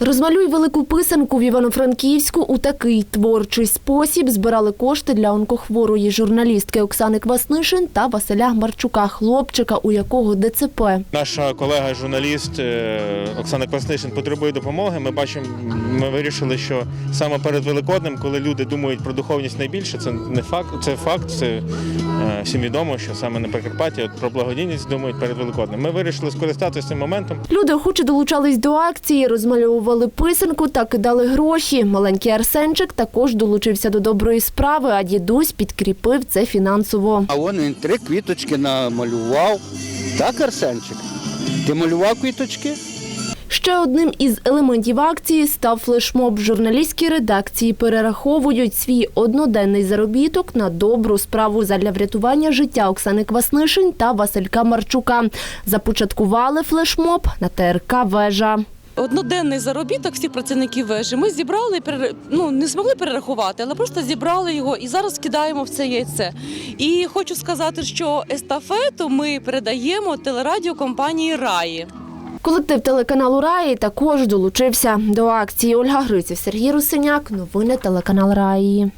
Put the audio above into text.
Розмалюй велику писанку в Івано-Франківську у такий творчий спосіб збирали кошти для онкохворої журналістки Оксани Кваснишин та Василя Марчука, хлопчика, у якого ДЦП. Наша колега, журналіст е, Оксана Кваснишин потребує допомоги. Ми бачимо, ми вирішили, що саме перед Великоднем, коли люди думають про духовність найбільше, це не факт, це факт. Це е, всім відомо, що саме на Прикарпатті от про благодійність думають перед Великоднем. Ми вирішили скористатися цим моментом. Люди охоче долучались до акції, розмальовували писанку та кидали гроші. Маленький Арсенчик також долучився до доброї справи, а дідусь підкріпив це фінансово. А вон він три квіточки намалював. Так, Арсенчик? Ти малював квіточки? Ще одним із елементів акції став флешмоб. Журналістські редакції перераховують свій одноденний заробіток на добру справу задля врятування життя Оксани Кваснишин та Василька Марчука. Започаткували флешмоб на ТРК Вежа. Одноденний заробіток всіх працівників вежі ми зібрали, ну не змогли перерахувати, але просто зібрали його і зараз кидаємо в це яйце. І хочу сказати, що естафету ми передаємо телерадіокомпанії Раї. Колектив телеканалу Раї також долучився до акції. Ольга Гриців, Сергій Русиняк. Новини телеканал Раї.